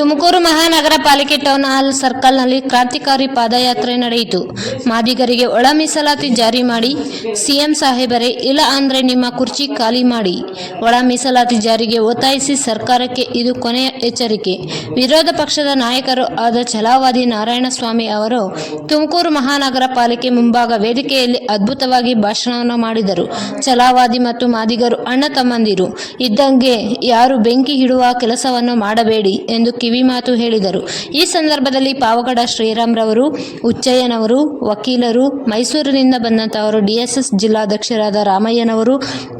ತುಮಕೂರು ಮಹಾನಗರ ಪಾಲಿಕೆ town hall ಸರ್ಕಲ್ನಲ್ಲಿ ಕ್ರಾಂತಿಕಾರಿ ಪಾದಯಾತ್ರೆ ನಡೆಯಿತು. ಮಾದಿಗರಿಗೆ ಒಳ ಮೀಸಲಾತಿ ಜಾರಿ ಮಾಡಿ ಸಿಎಂ ಸಾಹೇಬರೇ, ಇಲ್ಲ ಅಂದರೆ ನಿಮ್ಮ ಕುರ್ಚಿ ಖಾಲಿ ಮಾಡಿ. ಒಳ ಮೀಸಲಾತಿ ಜಾರಿಗೆ ಒತ್ತಾಯಿಸಿ ಸರ್ಕಾರಕ್ಕೆ ಇದು ಕೊನೆಯ ಎಚ್ಚರಿಕೆ. ವಿರೋಧ ಪಕ್ಷದ ನಾಯಕರು ಆದ ಛಲಾವಾದಿ ನಾರಾಯಣಸ್ವಾಮಿ ಅವರು ತುಮಕೂರು ಮಹಾನಗರ ಪಾಲಿಕೆ ಮುಂಭಾಗ ವೇದಿಕೆಯಲ್ಲಿ ಅದ್ಭುತವಾಗಿ ಭಾಷಣವನ್ನು ಮಾಡಿದರು. ಛಲಾವಾದಿ ಮತ್ತು ಮಾದಿಗರು ಅಣ್ಣ ತಮ್ಮಂದಿರು. ಇದ್ದಂಗೆ ಯಾರು ಬೆಂಕಿ ಹಿಡುವ ಕೆಲಸವನ್ನು ಮಾಡಬೇಡಿ ಎಂದು ಕಿವಿಮಾತು ಹೇಳಿದರು. ಈ ಸಂದರ್ಭದಲ್ಲಿ ಪಾವಗಡ ಶ್ರೀರಾಮ್ರವರು, ಉಚ್ಚಯ್ಯನವರು, ವಕೀಲರು, ಮೈಸೂರಿನಿಂದ ಬಂದಂತವರು ಡಿಎಸ್ಎಸ್ ಜಿಲ್ಲಾಧ್ಯಕ್ಷರಾದ ರಾಮಯ್ಯನವರು,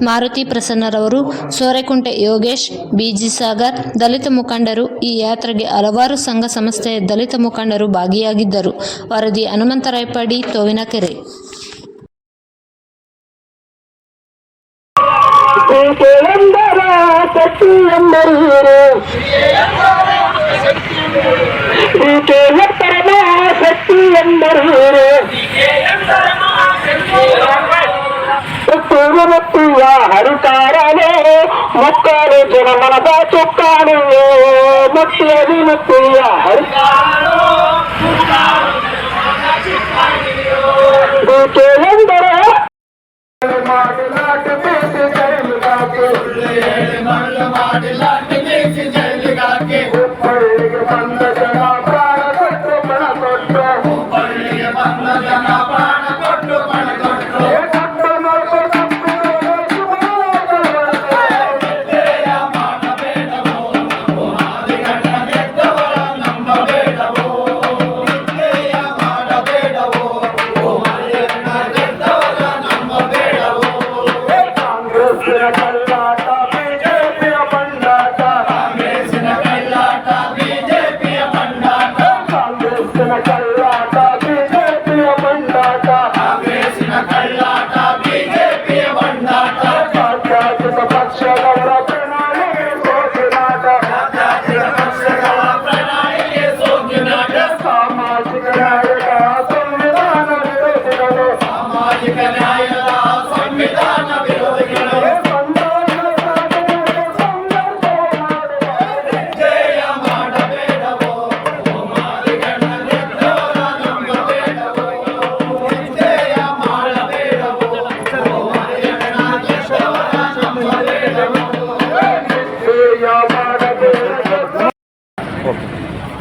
ಮಾರುತಿ ಪ್ರಸನ್ನರವರು, ಸೋರೆಕುಂಟೆ ಯೋಗೇಶ್, ಬಿಜಿ ಸಾಗರ್, ದಲಿತ ಮುಖಂಡರು, ಈ ಯಾತ್ರೆಗೆ ಹಲವಾರು ಸಂಘ ಸಂಸ್ಥೆಯ ದಲಿತ ಮುಖಂಡರು ಭಾಗಿಯಾಗಿದ್ದರು. ವರದಿ ಹನುಮಂತರಾಯಪಡಿ ತೋವಿನಕೆರೆ. ಶಕ್ತಿ ಎಂದರೀರು ಈಕೆ ಎತ್ತರದ ಶಕ್ತಿ ಎಂದರೀರು ಮುತ್ತಿಯ ಹರಿತಾರನೇ ಮಕ್ಕಳು ಜನಮನದ ಚುಕ್ಕಾಣಿಯೇ ಮುತ್ತಿಯದಿ ಮುತ್ತಿಯ ಹರಿ ಈಕೆ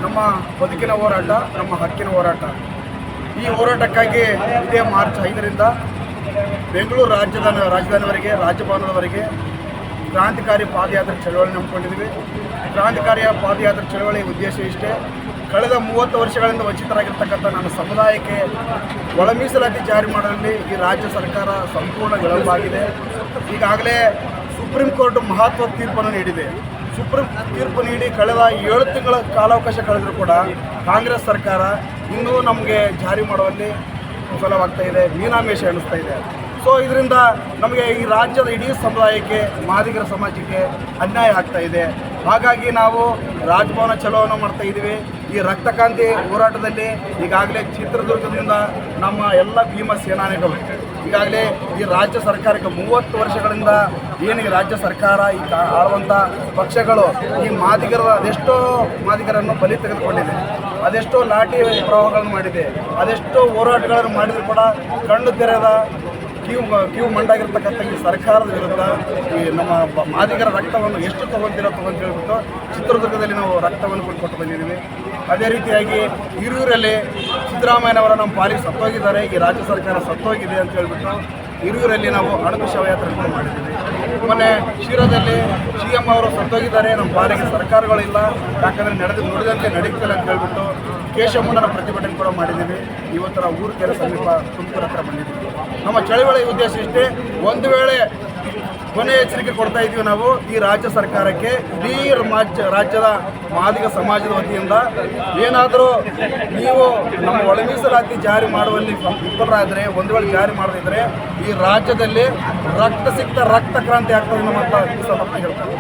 ನಮ್ಮ ಬದುಕಿನ ಹೋರಾಟ, ನಮ್ಮ ಹಕ್ಕಿನ ಹೋರಾಟ. ಈ ಹೋರಾಟಕ್ಕಾಗಿ ಇದೇ ಮಾರ್ಚ್ ಐದರಿಂದ ಬೆಂಗಳೂರು ರಾಜ್ಯದ ರಾಜಧಾನಿವರೆಗೆ ರಾಜ್ಯಭವನದವರೆಗೆ ಕ್ರಾಂತಿಕಾರಿ ಪಾದಯಾತ್ರೆ ಚಳವಳಿ ನಂಬಿಕೊಂಡಿದ್ವಿ ಕ್ರಾಂತಿಕಾರಿಯ ಪಾದಯಾತ್ರೆ ಚಳವಳಿ ಉದ್ದೇಶ ಇಷ್ಟೇ. ಕಳೆದ ಮೂವತ್ತು ವರ್ಷಗಳಿಂದ ವಂಚಿತರಾಗಿರ್ತಕ್ಕಂಥ ನನ್ನ ಸಮುದಾಯಕ್ಕೆ ಒಳಮೀಸಲಾತಿ ಜಾರಿ ಮಾಡುವಲ್ಲಿ ಈ ರಾಜ್ಯ ಸರ್ಕಾರ ಸಂಪೂರ್ಣ ವಿಳಂಬ ಆಗಿದೆ ಈಗಾಗಲೇ ಸುಪ್ರೀಂ ಕೋರ್ಟ್ ಮಹತ್ವದ ತೀರ್ಪನ್ನು ನೀಡಿದೆ. ಸುಪ್ರೀಂ ತೀರ್ಪು ನೀಡಿ ಕಳೆದ ಏಳು ತಿಂಗಳ ಕಾಲಾವಕಾಶ ಕಳೆದರೂ ಕೂಡ ಕಾಂಗ್ರೆಸ್ ಸರ್ಕಾರ ಇನ್ನೂ ನಮಗೆ ಜಾರಿ ಮಾಡುವಲ್ಲಿ ವಿಫಲವಾಗ್ತಾ ಇದೆ, ಮೀನಾಮೇಷ ಎಣಿಸ್ತಾ ಇದೆ. ಸೊ ಇದರಿಂದ ನಮಗೆ ಈ ರಾಜ್ಯದ ಇಡೀ ಸಮುದಾಯಕ್ಕೆ, ಮಾದಿಗರ ಸಮಾಜಕ್ಕೆ ಅನ್ಯಾಯ ಆಗ್ತಾ ಇದೆ. ಹಾಗಾಗಿ ನಾವು ರಾಜಭವನ ಚಲೋವನ್ನು ಮಾಡ್ತಾ ಇದ್ದೀವಿ. ಈ ರಕ್ತಕಾಂತಿ ಹೋರಾಟದಲ್ಲಿ ಈಗಾಗಲೇ ಚಿತ್ರದುರ್ಗದಿಂದ ನಮ್ಮ ಎಲ್ಲ ಭೀಮ ಸೇನಾನಿಗಳು ಈಗಾಗಲೇ ಈ ರಾಜ್ಯ ಸರ್ಕಾರಕ್ಕೆ ಮೂವತ್ತು ವರ್ಷಗಳಿಂದ ಏನಿಗೆ ರಾಜ್ಯ ಸರ್ಕಾರ ಈ ಆಳುವಂಥ ಪಕ್ಷಗಳು ಈ ಮಾದಿಗರ, ಅದೆಷ್ಟೋ ಮಾದಿಗರನ್ನು ಬಲಿ ತೆಗೆದುಕೊಂಡಿದೆ. ಅದೆಷ್ಟೋ ಲಾಠಿ ಪ್ರವಾಹಗಳನ್ನು ಮಾಡಿದೆ. ಅದೆಷ್ಟೋ ಹೋರಾಟಗಳನ್ನು ಮಾಡಿದರೂ ಕೂಡ ಕಣ್ಣು ತೆರೆದ ಕ್ಯೂ ಕ್ಯೂ ಮಂಡಾಗಿರ್ತಕ್ಕಂಥ ಈ ಸರ್ಕಾರದ ವಿರುದ್ಧ ಈ ನಮ್ಮ ಮಾದಿಗರ ರಕ್ತವನ್ನು ಎಷ್ಟು ತಗೊಂತೀರೋ ತಗೊಂತ ಹೇಳ್ಬಿಟ್ಟು ಚಿತ್ರದುರ್ಗದಲ್ಲಿ ನಾವು ರಕ್ತವನ್ನು ಕೊಟ್ಟು ಬಂದಿದ್ದೀವಿ. ಅದೇ ರೀತಿಯಾಗಿ ಹಿರಿಯೂರಲ್ಲಿ ಸಿದ್ದರಾಮಯ್ಯನವರ ನಮ್ಮ ಪಾಲಿಗೆ ಸತ್ತೋಗಿದ್ದಾರೆ, ಈ ರಾಜ್ಯ ಸರ್ಕಾರ ಸತ್ತೋಗಿದೆ ಅಂತ ಹೇಳ್ಬಿಟ್ಟು ಹಿರಿಯೂರಲ್ಲಿ ನಾವು ಅಣಕು ಶವಯಾತ್ರೆ ಮಾಡಿದ್ದೀವಿ. ಮೊನ್ನೆ ಶಿರಾದಲ್ಲಿ ಸಿ ಎಂ ಅವರು ಸತ್ತೋಗಿದ್ದಾರೆ, ನಮ್ಮ ಪಾಲಿಗೆ ಸರ್ಕಾರಗಳಿಲ್ಲ, ಯಾಕಂದರೆ ನಡೆದು ನುಡಿದಂತೆ ನಡೀತಿಲ್ಲ ಅಂತ ಹೇಳ್ಬಿಟ್ಟು ಕೇಶವಮುಂಡನ ಪ್ರತಿಭಟನೆ ಕೂಡ ಮಾಡಿದ್ದೀವಿ. ಇವತ್ತು ನಾವು ಊರು ಕೆರೆ ಸಮೀಪ ತುಮಕೂರು ಹತ್ರ ಬಂದಿದ್ದೀವಿ. ನಮ್ಮ ಚಳವಳಿ ಉದ್ದೇಶ ಇಷ್ಟೇ. ಒಂದು ವೇಳೆ ಕೊನೆ ಎಚ್ಚರಿಕೆ ಕೊಡ್ತಾ ಇದ್ದೀವಿ ನಾವು ಈ ರಾಜ್ಯ ಸರ್ಕಾರಕ್ಕೆ ಇಡೀ ರಾಜ್ಯ, ರಾಜ್ಯದ ಮಾದಿಗ ಸಮಾಜದ ವತಿಯಿಂದ. ಏನಾದರೂ ನೀವು ನಮ್ಮ ಒಳ ಮೀಸಲಾತಿ ಜಾರಿ ಮಾಡುವಲ್ಲಿ ವಿಫಲರಾದರೆ, ಒಂದು ವೇಳೆ ಜಾರಿ ಮಾಡದಿದ್ದರೆ ಈ ರಾಜ್ಯದಲ್ಲಿ ರಕ್ತ ಸಿಕ್ತ ರಕ್ತ ಕ್ರಾಂತಿ ಆಗ್ತದೆ ನಮ್ಮ ಹೇಳ್ತಾರೆ.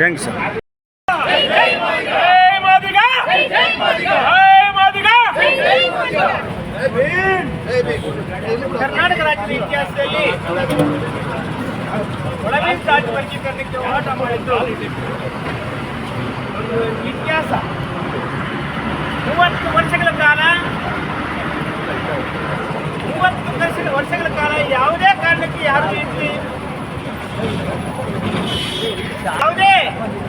ಥ್ಯಾಂಕ್ಸ್ ಸರ್ ಜೈ ಮಾದಿಗ ಜೈ ಮಾದಿಗ ಜೈ ಮಾದಿಗ ಕರ್ನಾಟಕ ರಾಜ್ಯದ ಇತಿಹಾಸದಲ್ಲಿ ಒಳಮೀಸಲಾತಿ ವರ್ಗೀಕರಣಕ್ಕೆ ಹೋರಾಟ ಮಾಡಿದ್ದು ಒಂದು ಇತಿಹಾಸ ಮೂವತ್ತು ವರ್ಷಗಳ ಕಾಲ ಮೂವತ್ತು ವರ್ಷ ವರ್ಷಗಳ ಕಾಲ ಯಾವುದೇ ಕಾರಣಕ್ಕೆ ಯಾರು ಇರಲಿ ಯಾವುದೇ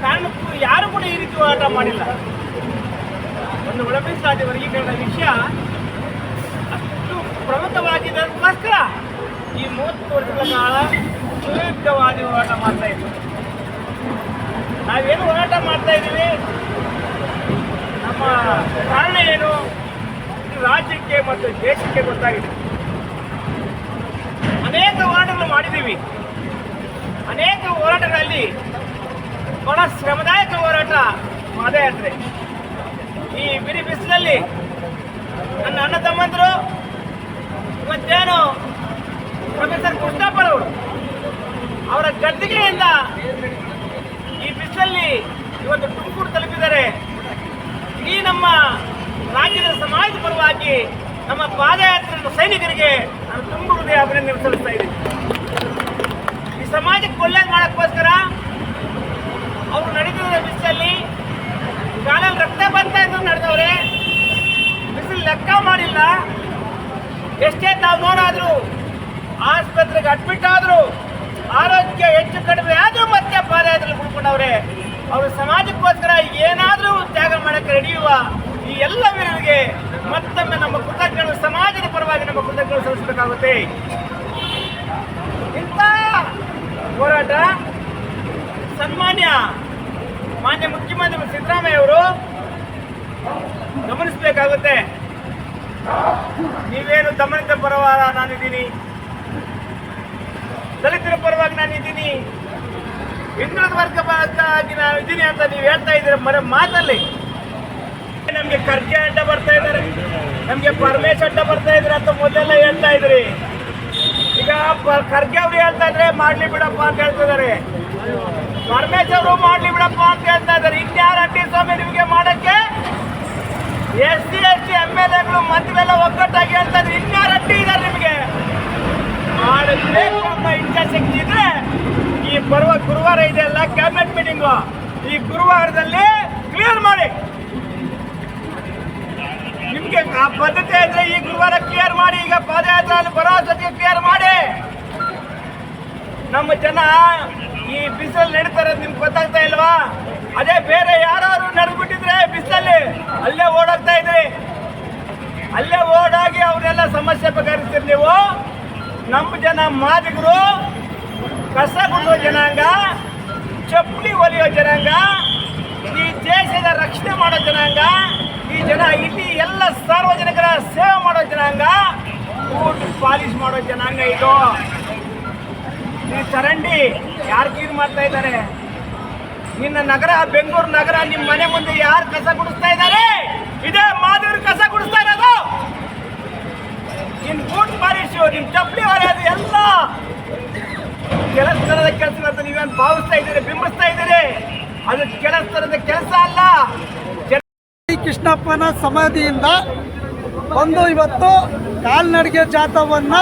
ಕಾರಣಕ್ಕೂ ಯಾರು ಕೂಡ ಈ ರೀತಿ ಹೋರಾಟ ಮಾಡಿಲ್ಲ ಒಂದು ಒಳಮೀಸಲಾತಿ ವರ್ಗೀಕರಣದ ವಿಷಯ ಅಷ್ಟು ಪ್ರಮುಖವಾಗಿದ್ದಕ್ಕೋಸ್ಕರ ಈ ಮೂವತ್ತು ವರ್ಷಗಳ ಕಾಲ ಸುದೀರ್ಘವಾಗಿ ಹೋರಾಟ ಮಾಡ್ತಾ ಇದ್ದೀವಿ ನಾವೇನು ಹೋರಾಟ ಮಾಡ್ತಾ ಇದ್ದೀವಿ? ನಮ್ಮ ಕಾರಣ ಏನು? ರಾಜ್ಯಕ್ಕೆ ಮತ್ತು ದೇಶಕ್ಕೆ ಗೊತ್ತಾಗಿದೆ. ಅನೇಕ ಹೋರಾಟಗಳು ಮಾಡಿದ್ದೀವಿ. ಅನೇಕ ಹೋರಾಟಗಳಲ್ಲಿ ಬಹಳ ಶ್ರಮದಾಯಕ ಹೋರಾಟ ಪಾದಯಾತ್ರೆ. ಈ ಬಿರಿ ಬಿಸಿಲಲ್ಲಿ ನನ್ನ ಅಣ್ಣ ತಮ್ಮಂದರು ಇವತ್ತೇನು ಪ್ರೊಫೆಸರ್ ಕೃಷ್ಣಪ್ಪರವರು ಅವರ ಗದ್ದಿಗೆಯಿಂದ ಈ ಬಿಸಿಲಲ್ಲಿ ಇವತ್ತು ತುಮಕೂರು ತಲುಪಿದ್ದಾರೆ ಈ ನಮ್ಮ ರಾಜ್ಯದ ಸಮಾಜದ ಪರವಾಗಿ ನಮ್ಮ ಪಾದಯಾತ್ರೆಯ ಸೈನಿಕರಿಗೆ ನಾನು ತುಂಬ ಹೃದಯ ಅಭಿನಂದನೆ ಸಲ್ಲಿಸ್ತಾ ಇದ್ದೀನಿ. ಈ ಸಮಾಜಕ್ಕೆ ಒಳ್ಳೇದು ಮಾಡೋಕ್ಕೋಸ್ಕರ ಅವರು ನಡೀತಿರೋ ಬಿಸಿಲಲ್ಲಿ ಕಾಲಲ್ಲಿ ರಕ್ತ ಬರ್ತಾ ಇದ್ದು ನಡೆದವ್ರೆ ಬಿಸಿಲು ಲೆಕ್ಕ ಮಾಡಿಲ್ಲ ಎಷ್ಟೇ ತಾವು ನೋಡಾದ್ರು ಆಸ್ಪತ್ರೆಗೆ ಅಡ್ಮಿಟ್ ಆದ್ರು ಆರೋಗ್ಯ ಹೆಚ್ಚು ಕಡಿಮೆ ಆದ್ರೂ ಮತ್ತೆ ಪಾದಯಾತ್ರೆ ಕುಳ್ಕೊಂಡವ್ರೆ ಅವರು ಸಮಾಜಕ್ಕೋಸ್ಕರ ಏನಾದರೂ ತ್ಯಾಗ ಮಾಡಕ್ಕೆ ನಡೆಯುವ ಈ ಎಲ್ಲ ವೀರರಿಗೆ ಮತ್ತೊಮ್ಮೆ ನಮ್ಮ ಕೃತಜ್ಞರು, ಸಮಾಜದ ಪರವಾಗಿ ನಮ್ಮ ಕೃತಜ್ಞರು ಸಲ್ಲಿಸಬೇಕಾಗುತ್ತೆ. ಇಂಥ ಹೋರಾಟ ಸನ್ಮಾನ್ಯ ಮಾನ್ಯ ಮುಖ್ಯಮಂತ್ರಿ ಸಿದ್ದರಾಮಯ್ಯ ಅವರು ಗಮನಿಸಬೇಕಾಗುತ್ತೆ. ನೀವೇನು ದಮನಿತ ಪರವಾರ ನಾನಿದ್ದೀನಿ. ದಲಿತರ ಪರವಾಗಿ ನಾನು ಇದ್ದೀನಿ. ಹಿಂದುಳಿದ ವರ್ಗ ಪರವಾಗಿ ನಾನು ಇದ್ದೀನಿ ಅಂತ ನೀವು ಹೇಳ್ತಾ ಇದ್ದೀರ, ಮರ ಮಾತಲ್ಲಿ. ನಮಗೆ ಖರ್ಗೆ ಅಡ್ಡ ಬರ್ತಾ ಇದ್ದಾರೆ. ನಮಗೆ ಪರಮೇಶ್ ಅಡ್ಡ ಬರ್ತಾ ಇದ್ರೆ ಅಂತ ಮೊದಲೆಲ್ಲ ಹೇಳ್ತಾ ಇದ್ರಿ. ಈಗ ಕರ್ಜೆ ಖರ್ಗೆ ಅವರು ಹೇಳ್ತಾ ಇದ್ರೆ ಮಾಡ್ಲಿ ಬಿಡಪ್ಪ ಅಂತ ಹೇಳ್ತಿದ್ದಾರೆ ಪರಮೇಶ್ ಅವರು ಮಾಡ್ಲಿ ಬಿಡಪ್ಪ ಅಂತ ಹೇಳ್ತಾ ಇದ್ದಾರೆ. ಇನ್ಯಾರು ಅಡ್ಡಿ ಸ್ವಾಮಿ ನಿಮಗೆ ಮಾಡಕ್ಕೆ? S C, S T M L ಎಗಳು ಒಗ್ಗಟ್ಟಾಗಿ ಹೇಳ್ತಾ ಇದ್ರೆ. ಇನ್ಯಾರು ಅಡ್ಡಿ ಇದ್ದಾರೆ ನಿಮಗೆ? ಮಾಡಬೇಕು ಅನ್ನೋ ಇಚ್ಛಾಶಕ್ತಿ ಇದ್ರೆ ಈ ಬರುವ ಗುರುವಾರ ಇದೆಯಲ್ಲ ಕ್ಯಾಬಿನೆಟ್ ಮೀಟಿಂಗು ಈ ಗುರುವಾರದಲ್ಲಿ ಕ್ಲಿಯರ್ ಮಾಡಿ. ನಿಮ್ಗೆ ಆ ಬದ್ಧತೆ ಇದ್ರೆ ಈ ಗುರುವಾರ ಕ್ಲಿಯರ್ ಮಾಡಿ, ಈಗ ಪಾದಯಾತ್ರೆ ಬರೋ ಜೊತೆಗೆ ಕ್ಲಿಯರ್ ಮಾಡಿ. ನಮ್ಮ ಜನ ಈ ಬಿಸಿಲಲ್ಲಿ ನಡೀತಾರೆ ನಿಮ್ಗೆ ಗೊತ್ತಾಗ್ತಾ ಇಲ್ವಾ? ಅದೇ ಬೇರೆ ಯಾರು ನಡೆದ್ಬಿಟ್ಟಿದ್ರೆ ಬಿಸಿಲಲ್ಲಿ ಅಲ್ಲೇ ಓಡಾಡ್ತಾ ಇದ್ರಿ. ಅಲ್ಲೇ ಓಡಾಗಿ ಅವರೆಲ್ಲ ಸಮಸ್ಯೆ ಬಗೆಹರಿಸ್ತೀರಿ ನೀವು. ನಮ್ಮ ಜನ ಮಾದಿಗರು, ಕಸ ಗುಡುವ ಜನಾಂಗ ಚಪ್ಪಲಿ ಒಲಿಯೋ ಜನಾಂಗ ಈ ದೇಶದ ರಕ್ಷಣೆ ಮಾಡೋ ಜನಾಂಗ, ಈ ಜನ ಇಲ್ಲಿ ಎಲ್ಲ ಸಾರ್ವಜನಿಕರ ಸೇವೆ ಮಾಡೋ ಜನಾಂಗ, ಊಟ ಪಾಲಿಶ್ ಮಾಡೋ ಜನಾಂಗ ಇದು. ಈ ಚರಂಡಿ, ಯಾರು ಕ್ಲೀನ್ ಮಾಡ್ತಾ ಇದ್ದಾರೆ? ನಿನ್ನ ನಗರ, ಬೆಂಗಳೂರು ನಗರ ನಿಮ್ಮ ಮನೆ ಮುಂದೆ ಯಾರು ಕಸ ಗುಡಿಸ್ತಾ ಇದ್ದಾರೆ? ಇದೇ ಮಾದರಿ ಕಸ ಗುಡಿಸ್ತಾ ಇರೋದು. ನಿನ್ ಬೂಟ್ ಪಾಲಿಶು ನಿಮ್ಮ ಚಪ್ಪಲಿ ಹೊರೆಯೋದು ಎಲ್ಲ ಕೆಲಸದ ಕೆಲಸ ಅಂತ ನೀವೇನು ಭಾವಿಸ್ತಾ ಇದ್ದೀರಿ, ಬಿಂಬಿಸ್ತಾ ಇದ್ದೀರಿ? ಅದು ಕೆಲಸದ ಕೆಲಸ ಅಲ್ಲ. ಕೃಷ್ಣಪ್ಪನ ಸಮಾಧಿಯಿಂದ ಒಂದು ಇವತ್ತು ಕಾಲ್ನಡಿಗೆ ಜಾಥವನ್ನ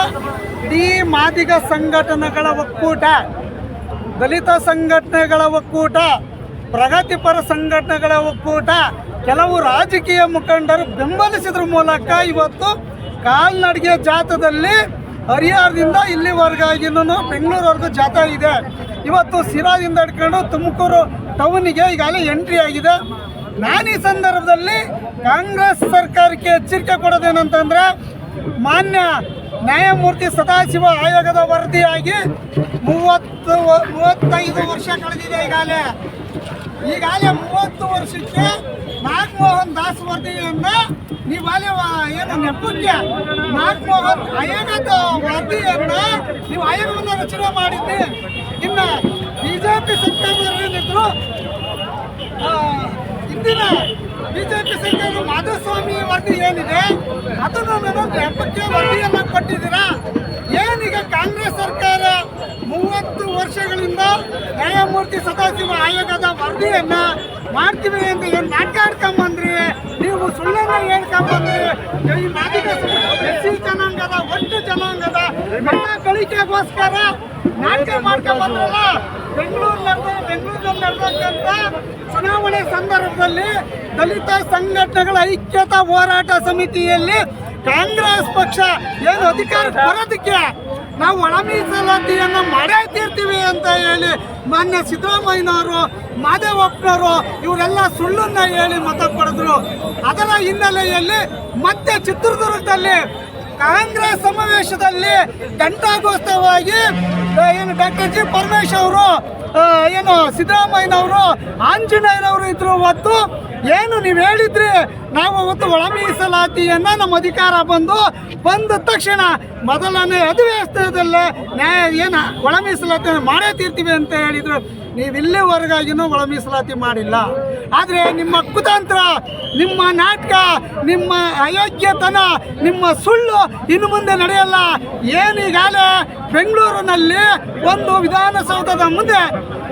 ಇಡೀ ಮಾದಿಗ ಸಂಘಟನೆಗಳ ಒಕ್ಕೂಟ, ದಲಿತ ಸಂಘಟನೆಗಳ ಒಕ್ಕೂಟ, ಪ್ರಗತಿಪರ ಸಂಘಟನೆಗಳ ಒಕ್ಕೂಟ, ಕೆಲವು ರಾಜಕೀಯ ಮುಖಂಡರು ಬೆಂಬಲಿಸಿದ್ರ ಮೂಲಕ ಇವತ್ತು ಕಾಲ್ನಡಿಗೆ ಜಾಥದಲ್ಲಿ ಹರಿಹರದಿಂದ ಇಲ್ಲಿವರೆಗಾಗಿನೂ ಬೆಂಗಳೂರವರೆಗೂ ಜಾತ್ರೆ ಇದೆ. ಇವತ್ತು ಸಿರಾದಿಂದ ಹಿಡ್ಕೊಂಡು ತುಮಕೂರು ಟೌನಿಗೆ ಈಗಾಗಲೇ ಎಂಟ್ರಿ ಆಗಿದೆ. ನಾನು ಈ ಸಂದರ್ಭದಲ್ಲಿ ಕಾಂಗ್ರೆಸ್ ಸರ್ಕಾರಕ್ಕೆ ಎಚ್ಚರಿಕೆ ಕೊಡೋದೇನಂತಂದರೆ, ಮಾನ್ಯ ನ್ಯಾಯಮೂರ್ತಿ ಸದಾಶಿವ ಆಯೋಗದ ವರದಿಯಾಗಿ ಮೂವತ್ತು, ಮೂವತ್ತೈದು ವರ್ಷ ಕಳೆದಿದೆ ಈಗಾಗಲೇ. ಈಗಾಗಲೇ ಮೂವತ್ತು ವರ್ಷಕ್ಕೆ ನಾಗಮೋಹನ್ ದಾಸ್ ವರದಿಯನ್ನ ನೀವಾಗಲೇ ಏನು ನೆಪಕ್ಕೆ ನಾಗಮೋಹನ್ ಆಯೋಗದ ವರದಿಯನ್ನ ನೀವು ಆಯೋಗವನ್ನು ರಚನೆ ಮಾಡಿದ್ರಿ. ಇನ್ನ ಬಿಜೆಪಿ ಸರ್ಕಾರದಲ್ಲಿದ್ರು ಆ, ಇಂದಿನ ಬಿಜೆಪಿ ಸರ್ಕಾರ ಮಾಧುಸ್ವಾಮಿ ವರದಿ ಏನಿದೆ? ಅದನ್ನು ನಾನು ವರದಿಯನ್ನು ಕೊಟ್ಟಿದ್ದೀರಾ? ಏನೀಗ ಕಾಂಗ್ರೆಸ್ ಸರ್ಕಾರ ಮೂವತ್ತು ವರ್ಷಗಳಿಂದ ನ್ಯಾಯಮೂರ್ತಿ ಸದಾಶಿವ ಆಯೋಗದ ವರದಿಯನ್ನ ಮಾಡ್ತೀವಿ ಅಂತ ಏನು ಮಾತಾಡ್ಕೊಂಬಂದ್ರಿ? ನೀವು ಸುಳ್ಳನ್ನ ಹೇಳ್ಕೊಂಬಂದ್ರಿ. ಈ ಮಾದಿಗ ಜನಾಂಗದ, ಒಟ್ಟು ಜನಾಂಗದ ಮತ ಗಳಿಕೆಗೋಸ್ಕರ ನಾಟಕ ಮಾಡ್ಕೊಂಡ್ ಬೆಂಗಳೂರಿನಲ್ಲಿ ಬೆಂಗಳೂರಿನಲ್ಲಿ ನಡೆದಂತ ಚುನಾವಣೆ ಸಂದರ್ಭದಲ್ಲಿ ದಲಿತ ಸಂಘಟನೆಗಳ ಐಕ್ಯತಾ ಹೋರಾಟ ಸಮಿತಿಯಲ್ಲಿ ಕಾಂಗ್ರೆಸ್ ಪಕ್ಷ ಏನು ಅಧಿಕಾರ ಬರೋದಕ್ಕೆ ನಾವು ಒಳ ಮೀಸಲಾತಿಯನ್ನು ಮಾಡೇ ತೀರ್ತೀವಿ ಅಂತ ಹೇಳಿ ಮಾನ್ಯ ಸಿದ್ದರಾಮಯ್ಯನವರು, ಮಾದೇವಪ್ಪನವರು ಇವರೆಲ್ಲ ಸುಳ್ಳನ್ನ ಹೇಳಿ ಮತ ಪಡೆದ್ರು ಅದರ ಹಿನ್ನೆಲೆಯಲ್ಲಿ ಮತ್ತೆ ಚಿತ್ರದುರ್ಗದಲ್ಲಿ ಕಾಂಗ್ರೆಸ್ ಸಮಾವೇಶದಲ್ಲಿ ಆ, ಏನು ಡಾಕ್ಟರ್ ಜಿ ಪರಮೇಶ್ ಅವರು ಏನು ಸಿದ್ದರಾಮಯ್ಯನವರು ಆಂಜನೇಯನವರು ಇದ್ರು ಹೊತ್ತು ಏನು ನೀವು ಹೇಳಿದ್ರಿ? ನಾವು ಅವತ್ತು ಒಳ ಮೀಸಲಾತಿಯನ್ನ ನಮ್ಮ ಅಧಿಕಾರ ಬಂದು ಬಂದ ತಕ್ಷಣ ಮೊದಲನೇ ಅಧಿವೇಶನದಲ್ಲೇ ನ್ಯಾಯ ಏನು ಒಳ ಮೀಸಲಾತಿ ಮಾಡೇ ತೀರ್ತೀವಿ ಅಂತ ಹೇಳಿದ್ರು. ನೀವು ಇಲ್ಲಿವರೆಗಾಗಿನೂ ಒಳ ಮೀಸಲಾತಿ ಮಾಡಿಲ್ಲ. ಆದರೆ ನಿಮ್ಮ ಕುತಂತ್ರ, ನಿಮ್ಮ ನಾಟಕ, ನಿಮ್ಮ ಅಯೋಗ್ಯತನ, ನಿಮ್ಮ ಸುಳ್ಳು ಇನ್ನು ಮುಂದೆ ನಡೆಯಲ್ಲ. ಏನೀಗಾಲೇ ಬೆಂಗಳೂರಿನಲ್ಲಿ ಒಂದು ವಿಧಾನಸೌಧದ ಮುಂದೆ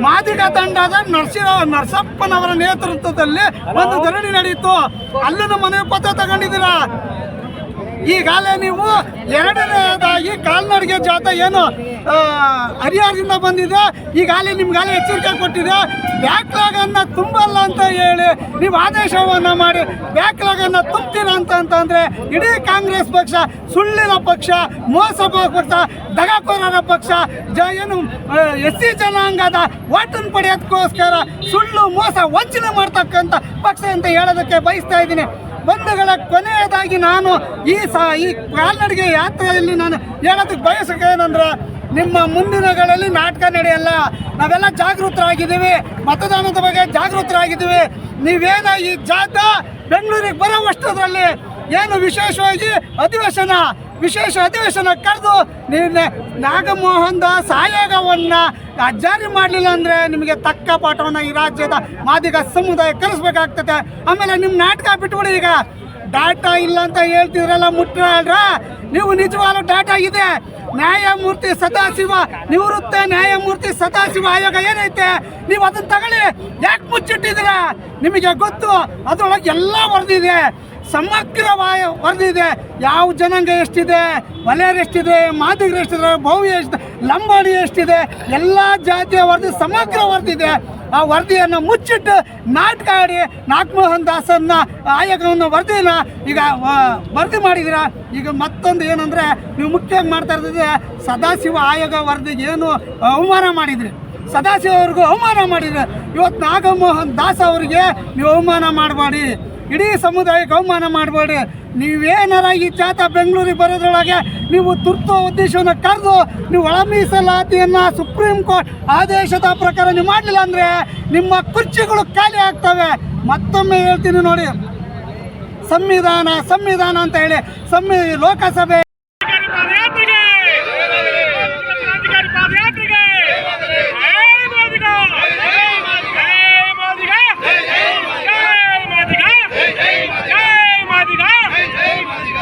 ಮಾದಿಗ ತಂಡದ ನರಸಿಂಹ ನರಸಪ್ಪನವರ ನೇತೃತ್ವದಲ್ಲಿ ಒಂದು ಧರಣಿ ನಡೆಯಿತು ಅಲ್ಲೂ ಮನೆ ಪತ್ರ ತಗೊಂಡಿದ್ದೀರಾ? ಈಗಾಗಲೇ ನೀವು ಎರಡನೇದಾಗಿ ಕಾಲ್ನಡಿಗೆ ಜಾತ ಏನು ಹರಿಹರದಿಂದ ಬಂದಿದೆ. ಈಗಾಗಲೇ ನಿಮ್ಗಾಗಲೇ ಎಚ್ಚರಿಕೆ ಕೊಟ್ಟಿದೆ. ಬ್ಯಾಕ್ಲಾಗನ್ನು ತುಂಬಲ್ಲ ಅಂತ ಹೇಳಿ ನೀವು ಆದೇಶವನ್ನ ಮಾಡಿ ಬ್ಯಾಕ್ಲಾಗನ್ನು ತುಂಬ್ತೀರ ಅಂತ ಅಂತಂದ್ರೆ ಇಡೀ ಕಾಂಗ್ರೆಸ್ ಪಕ್ಷ, ಸುಳ್ಳಿನ ಪಕ್ಷ, ಮೋಸ ಪಕ್ಷ, ದಗಾಕೋರರ ಪಕ್ಷ, ಜ ಏನು ಎಸ್ ಸಿ ಜನಾಂಗದ ಓಟನ್ನು ಪಡೆಯೋದಕ್ಕೋಸ್ಕರ ಸುಳ್ಳು, ಮೋಸ ವಂಚನೆ ಮಾಡ್ತಕ್ಕಂಥ ಪಕ್ಷ ಅಂತ ಹೇಳೋದಕ್ಕೆ ಬಯಸ್ತಾ ಇದ್ದೀನಿ. ಬಂಧುಗಳ ಕೊನೆಯದಾಗಿ ನಾನು ಈ ಸ, ಈ ಕಾಲ್ನಡಿಗೆ ಯಾತ್ರೆಯಲ್ಲಿ ನಾನು ಹೇಳೋದಕ್ಕೆ ಬಯಸಕ್ಕೇನಂದ್ರೆ ನಿಮ್ಮ ಮುಂದಿನಗಳಲ್ಲಿ ನಾಟಕ ನಡೆಯಲ್ಲ. ನಾವೆಲ್ಲ ಜಾಗೃತರಾಗಿದ್ದೀವಿ. ಮತದಾನದ ಬಗ್ಗೆ ಜಾಗೃತರಾಗಿದ್ದೀವಿ. ನೀವೇನ ಈ ಜಾತ ಬೆಂಗಳೂರಿಗೆ ಬರೋ ಅಷ್ಟರಲ್ಲಿ ಏನು ವಿಶೇಷವಾಗಿ ಅಧಿವೇಶನ, ವಿಶೇಷ ಅಧಿವೇಶನ ಕರೆದು ನಿನ್ನೆ ನಾಗಮೋಹನ್ ದಾಸ್ ಆಯೋಗವನ್ನು ಜಾರಿ ಮಾಡಲಿಲ್ಲ ಅಂದರೆ ನಿಮಗೆ ತಕ್ಕ ಪಾಠವನ್ನು ಈ ರಾಜ್ಯದ ಮಾದಿಗ ಸಮುದಾಯ ಕಲಿಸ್ಬೇಕಾಗ್ತದೆ. ಆಮೇಲೆ ನಿಮ್ಮ ನಾಟಕ ಬಿಟ್ಬಿಡಿ ಈಗ. ಡಾಟಾ ಇಲ್ಲ ಅಂತ ಹೇಳ್ತಿದ್ರಲ್ಲ ಮುಟ್ಟಾಡ್ರ ನೀವು ನಿಜವಾದ ಡಾಟಾ ಇದೆ. ನ್ಯಾಯಮೂರ್ತಿ ಸದಾಶಿವ, ನಿವೃತ್ತ ನ್ಯಾಯಮೂರ್ತಿ ಸದಾಶಿವ ಆಯೋಗ ಏನೈತೆ? ನೀವು ಅದನ್ನ ತಗೊಳ್ಳಿ. ಯಾಕೆ ಮುಚ್ಚಿಟ್ಟಿದ್ದೀರಾ? ನಿಮಗೆ ಗೊತ್ತು. ಅದರೊಳಗೆ ಎಲ್ಲ ವರದಿದೆ ಸಮಗ್ರವಾದ ವರದಿದೆ ಯಾವ ಜನಾಂಗ ಎಷ್ಟಿದೆ, ವಲಯರು ಎಷ್ಟಿದೆ ಮಾದಿಗರು ಎಷ್ಟಿದೆ, ಭವ್ಯ ಎಷ್ಟಿದೆ, ಲಂಬಾಣಿ ಎಷ್ಟಿದೆ, ಎಲ್ಲ ಜಾತಿಯ ವರದಿ ಸಮಗ್ರ ವರದಿದೆ ಆ ವರದಿಯನ್ನು ಮುಚ್ಚಿಟ್ಟು ನಾಟಕ ಆಡಿ ನಾಗಮೋಹನ್ ದಾಸನ್ನ ಆಯೋಗವನ್ನು ವರದಿನ ಈಗ ವರದಿ ಮಾಡಿದಿರ? ಈಗ ಮತ್ತೊಂದು ಏನಂದರೆ, ನೀವು ಮುಖ್ಯವಾಗಿ ಮಾಡ್ತಾ ಇರ್ತದೆ ಸದಾಶಿವ ಆಯೋಗ ವರದಿಗೆ ಏನು ಅವಮಾನ ಮಾಡಿದ್ರಿ. ಸದಾಶಿವ ಅವ್ರಿಗೂ ಅವಮಾನ ಮಾಡಿದ್ರಿ. ಇವತ್ತು ನಾಗಮೋಹನ್ ದಾಸ್ ಅವರಿಗೆ ನೀವು ಅವಮಾನ ಮಾಡಬೇಡಿ. ಇಡೀ ಸಮುದಾಯಕ್ಕೆ ಅವಮಾನ ಮಾಡಬೇಡಿ ನೀವೇನಾರ ಈ ಜಾಥಾ ಬೆಂಗಳೂರಿಗೆ ಬರೋದ್ರೊಳಗೆ ನೀವು ತುರ್ತು ಉದ್ದೇಶವನ್ನು ಕರೆದು ನೀವು ಒಳ ಮೀಸಲಾತಿಯನ್ನು ಸುಪ್ರೀಂ ಕೋರ್ಟ್ ಆದೇಶದ ಪ್ರಕಾರ ನೀವು ಮಾಡಲಿಲ್ಲ ಅಂದರೆ ನಿಮ್ಮ ಕುರ್ಚಿಗಳು ಖಾಲಿ ಆಗ್ತವೆ. ಮತ್ತೊಮ್ಮೆ ಹೇಳ್ತೀನಿ ನೋಡಿ. ಸಂವಿಧಾನ ಸಂವಿಧಾನ ಅಂತ ಹೇಳಿ, ಸಂವಿ ಲೋಕಸಭೆ ಪಾದಯಾತ್ರೆಗೆ ಕ್ರಾಂತಿಕಾರಿ ಪಾದಯಾತ್ರೆಗೆ ಜೈ ಮೋದಿಗ ಜೈ ಮೋದಿಗ ಜೈ ಮೋದಿಗ ಜೈ ಮೋದಿಗ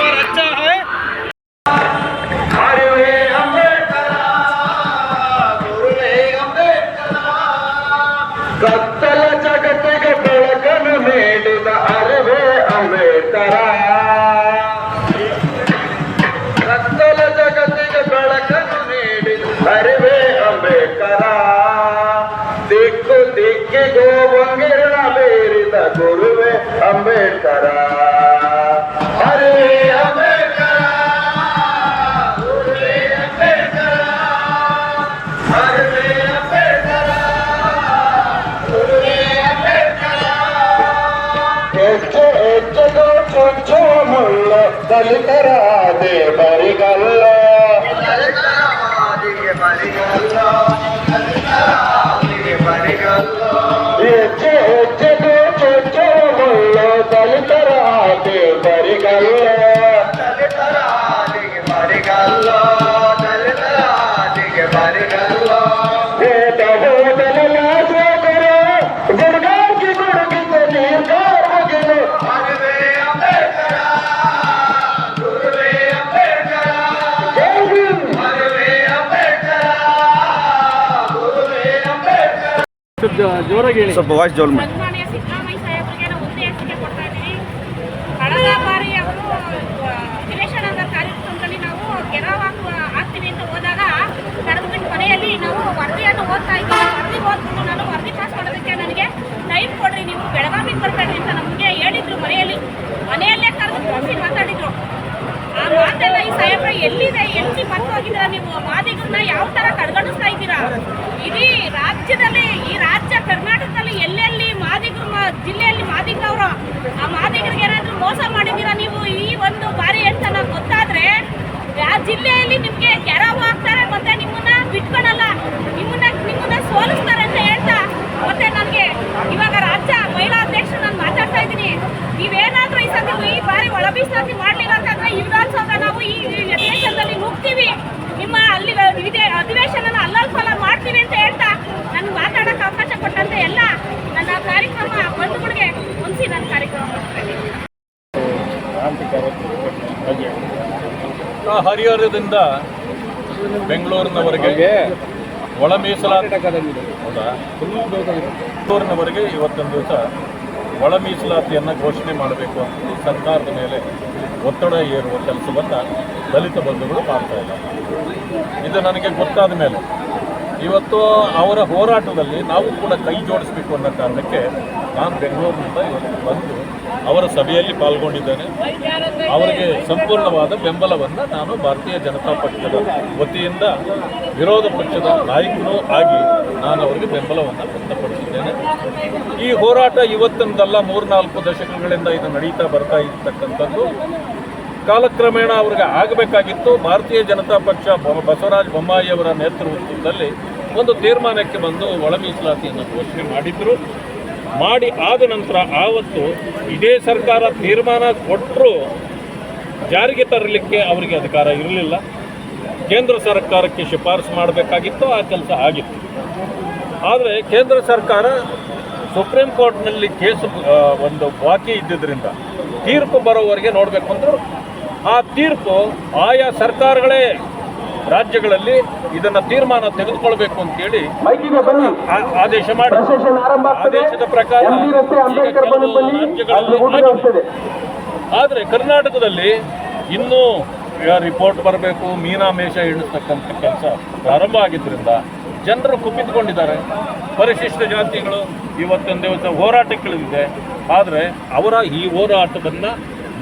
ಮುಳ್ಳ ಸ್ವಲ್ಪ ವಾಯ್ಸ್ ಜೋಲ್ ಮಾಡಿ. ಸನ್ಮಾನ್ಯ ಸಿದ್ದರಾಮಯ್ಯ ಸಾಹೇಬರಿಗೆ ನಾವು ಒಂದೇ ಹೆಸರಿಗೆ ಕೊಡ್ತಾ ಇದ್ದೀವಿ ಕಳೆದ ಬಾರಿ ಅವರು ವಿವೇಕಾನಂದ ಕಾರ್ಯಕ್ರಮದಲ್ಲಿ ನಾವು ಗೆರಾವ್ ಹಾಕ್ತೀವಿ ಅಂತ ಹೋದಾಗ ಕಳೆದ್ಬಿಟ್ಟು ಮನೆಯಲ್ಲಿ ನಾವು ವರದಿಯನ್ನು ಓದ್ತಾ ಇದ್ದೀವಿ. ವರದಿ ಓದ್ಬಿಟ್ಟು ನಾನು ವರದಿ ಪಾಸ್ ಮಾಡೋದಕ್ಕೆ ನನಗೆ ಟೈಮ್ ಕೊಡ್ರಿ ನೀವು ಬೆಳಗಾವಿಗೆ ಬರ್ಬೇಡ್ರಿ ಅಂತ ನಮಗೆ ಹೇಳಿದ್ರು ಮನೆಯಲ್ಲಿ. ಮನೆಯಲ್ಲೇ ಕರೆದು ಕೂರಿಸಿ ಮಾತಾಡಿದ್ರು. ಆ ಮಾತೆಲ್ಲ ಈ ಸಾಹೇಬ್ರ ಎಲ್ಲಿದೆ? ಎಲ್ಲಿ ಹೋಗಿದ್ದೀರಾ ನೀವು? ಮಾದಿಗಳನ್ನ ಯಾವ ತರ ಕಡ್ಗಣಿಸ್ತಾ ಇದ್ದೀರಾ? ಇಡೀ ರಾಜ್ಯದಲ್ಲಿ ಈ ರಾಜ್ಯ ಕರ್ನಾಟಕದಲ್ಲಿ ಎಲ್ಲೆಲ್ಲಿ ಮಾದಿಗರು ಮ- ಜಿಲ್ಲೆಯಲ್ಲಿ ಮಾದಿಗರವರು ಆ ಮಾದಿಗರಿಗೆ ಏನಾದ್ರೂ ಮೋಸ ಮಾಡಿದ್ದೀರಾ ನೀವು ಈ ಒಂದು ಬಾರಿ ಅಂತ ನಂಗೆ ಗೊತ್ತಾದ್ರೆ ಆ ಜಿಲ್ಲೆಯಲ್ಲಿ ನಿಮ್ಗೆ ಕೆರವು ಹಾಕ್ತಾರೆ ಮತ್ತೆ ನಿಮ್ಮನ್ನ ಬಿಟ್ಕೊಳಲ್ಲ, ನಿಮ್ಮನ್ನ ನಿಮ್ಮನ್ನ ಸೋಲಿಸ್ತಾರೆ ಅಂತ ಹೇಳ್ತಾ ಮತ್ತೆ ನನಗೆ ಇವಾಗ ರಾಜ್ಯ ಮಹಿಳಾ ಅಧ್ಯಕ್ಷರು ನಾನು ಮಾತಾಡ್ತಾ ಇದ್ದೀನಿ. ನೀವೇನಾದ್ರೂ ಈ ಸತಿ ಈ ಬಾರಿ ಒಳ ಮೀಸಲಾತಿ ಮಾಡ್ಲಿಲ್ಲ ಅಂತಂದ್ರೆ ವಿಧಾನಸೌಧ ನಾವು ಈ ಅಧಿವೇಶನದಲ್ಲಿ ನುಗ್ತೀವಿ. ನಿಮ್ಮ ಅಲ್ಲಿ ಅಧಿವೇಶನ ಅಲ್ಲಲ್ಪಲ ಮಾಡ್ತೀವಿ ಅಂತ ಹೇಳ್ತಾ ನನ್ಗೆ ಮಾತಾಡಕ್ಕೆ ಅವಕಾಶ ಕೊಟ್ಟಂತೆ ಎಲ್ಲ ನನ್ನ ಕಾರ್ಯಕ್ರಮ ಬಂಧುಗಳಿಗೆ ಹೊಂದಿಸಿ ನನ್ನ ಕಾರ್ಯಕ್ರಮ ಮಾಡ್ತೀನಿ ಹರಿಹರದಿಂದ ಬೆಂಗಳೂರಿನವರೆಗೆ ಒಳ ಮೀಸಲಾತಿ ಹೌದಾ? ಬೆಂಗಳೂರಿನವರೆಗೆ ಇವತ್ತೊಂದು ದಿವಸ ಒಳ ಮೀಸಲಾತಿಯನ್ನು ಘೋಷಣೆ ಮಾಡಬೇಕು ಅಂತ ಸರ್ಕಾರದ ಮೇಲೆ ಒತ್ತಡ ಏರುವ ಕೆಲಸವನ್ನು ದಲಿತ ಬಂಧುಗಳು ಮಾಡ್ತಾ ಇಲ್ಲ. ಇದು ನನಗೆ ಗೊತ್ತಾದ ಮೇಲೆ ಇವತ್ತು ಅವರ ಹೋರಾಟದಲ್ಲಿ ನಾವು ಕೂಡ ಕೈ ಜೋಡಿಸಬೇಕು ಅನ್ನೋ ಕಾರಣಕ್ಕೆ ನಾನು ಬೆಂಗಳೂರಿನಿಂದ ಇವತ್ತು ಬಂದು ಅವರ ಸಭೆಯಲ್ಲಿ ಪಾಲ್ಗೊಂಡಿದ್ದೇನೆ. ಅವರಿಗೆ ಸಂಪೂರ್ಣವಾದ ಬೆಂಬಲವನ್ನು ನಾನು ಭಾರತೀಯ ಜನತಾ ಪಕ್ಷದ ವತಿಯಿಂದ ವಿರೋಧ ಪಕ್ಷದ ನಾಯಕನೂ ಆಗಿ ನಾನು ಅವರಿಗೆ ಬೆಂಬಲವನ್ನು ವ್ಯಕ್ತಪಡಿಸಿದ್ದೇನೆ. ಈ ಹೋರಾಟ ಇವತ್ತಿನದಲ್ಲ ಮೂರ್ನಾಲ್ಕು ದಶಕಗಳಿಂದ ಇದು ನಡೀತಾ ಬರ್ತಾ ಇರ್ತಕ್ಕಂಥದ್ದು. ಕಾಲಕ್ರಮೇಣ ಅವ್ರಿಗೆ ಆಗಬೇಕಾಗಿತ್ತು. ಭಾರತೀಯ ಜನತಾ ಪಕ್ಷ ಬಸವರಾಜ ಬೊಮ್ಮಾಯಿ ಅವರ ನೇತೃತ್ವದಲ್ಲಿ ಒಂದು ತೀರ್ಮಾನಕ್ಕೆ ಬಂದು ಒಳ ಮೀಸಲಾತಿಯನ್ನು ಘೋಷಣೆ ಮಾಡಿದ್ರು. ಮಾಡಿ ಆದ ನಂತರ ಆವತ್ತು ಇದೇ ಸರ್ಕಾರ ತೀರ್ಮಾನ ಕೊಟ್ಟರೂ ಜಾರಿಗೆ ತರಲಿಕ್ಕೆ ಅವರಿಗೆ ಅಧಿಕಾರ ಇರಲಿಲ್ಲ. ಕೇಂದ್ರ ಸರ್ಕಾರಕ್ಕೆ ಶಿಫಾರಸು ಮಾಡಬೇಕಾಗಿತ್ತು, ಆ ಕೆಲಸ ಆಗಿತ್ತು. ಆದರೆ ಕೇಂದ್ರ ಸರ್ಕಾರ ಸುಪ್ರೀಂ ಕೋರ್ಟ್ನಲ್ಲಿ ಕೇಸು ಒಂದು ಬಾಕಿ ಇದ್ದಿದ್ದರಿಂದ ತೀರ್ಪು ಬರೋವರೆಗೆ ನೋಡಬೇಕು ಅಂದರು, ಆ ತೀರ್ಪು ಆಯಾ ಸರ್ಕಾರಗಳೇ ರಾಜ್ಯಗಳಲ್ಲಿ ಇದನ್ನ ತೀರ್ಮಾನ ತೆಗೆದುಕೊಳ್ಬೇಕು ಅಂತ ಹೇಳಿ ಆದೇಶ ಮಾಡಿ. ಆದೇಶದ ಪ್ರಕಾರ ಆದ್ರೆ ಕರ್ನಾಟಕದಲ್ಲಿ ಇನ್ನೂ ರಿಪೋರ್ಟ್ ಬರಬೇಕು ಮೀನಾಮೇಷ ಎಣಿಸ್ತಕ್ಕಂಥ ಕೆಲಸ ಪ್ರಾರಂಭ ಆಗಿದ್ದರಿಂದ ಜನರು ಕುಪಿತುಕೊಂಡಿದ್ದಾರೆ ಪರಿಶಿಷ್ಟ ಜಾತಿಗಳು ಇವತ್ತೊಂದು ದಿವಸ ಹೋರಾಟಕ್ಕಿಳಿದಿದೆ ಆದರೆ ಅವರ ಈ ಹೋರಾಟವನ್ನು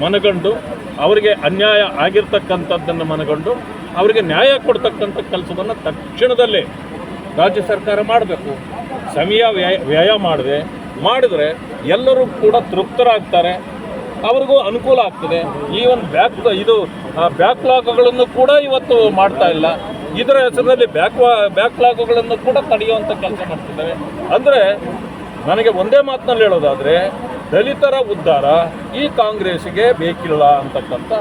ಮನಗಂಡು ಅವರಿಗೆ ಅನ್ಯಾಯ ಆಗಿರ್ತಕ್ಕಂಥದ್ದನ್ನು ಮನಗಂಡು ಅವರಿಗೆ ನ್ಯಾಯ ಕೊಡ್ತಕ್ಕಂಥ ಕೆಲಸವನ್ನು ತಕ್ಷಣದಲ್ಲೇ ರಾಜ್ಯ ಸರ್ಕಾರ ಮಾಡಬೇಕು. ಸಮಯ ವ್ಯಯ ವ್ಯಯ ಮಾಡಿದೆ, ಮಾಡಿದರೆ ಎಲ್ಲರೂ ಕೂಡ ತೃಪ್ತರಾಗ್ತಾರೆ. ಅವ್ರಿಗೂ ಅನುಕೂಲ ಆಗ್ತದೆ. ಈ ಒಂದು ಬ್ಯಾಕ್, ಇದು ಬ್ಯಾಕ್ಲಾಗ್ಗಳನ್ನು ಕೂಡ ಇವತ್ತು ಮಾಡ್ತಾ ಇಲ್ಲ. ಇದರ ಹೆಸರಿನಲ್ಲಿ ಬ್ಯಾಕ್ ಬ್ಯಾಕ್ಲಾಗ್ಗಳನ್ನು ಕೂಡ ತಡೆಯುವಂಥ ಕೆಲಸ ಮಾಡ್ತಿದ್ದಾರೆ. ಅಂದರೆ ನನಗೆ ಒಂದೇ ಮಾತಿನಲ್ಲಿ ಹೇಳೋದಾದರೆ, ದಲಿತರ ಉದ್ಧಾರ ಈ ಕಾಂಗ್ರೆಸ್ಗೆ ಬೇಕಿಲ್ಲ ಅಂತಕ್ಕಂಥ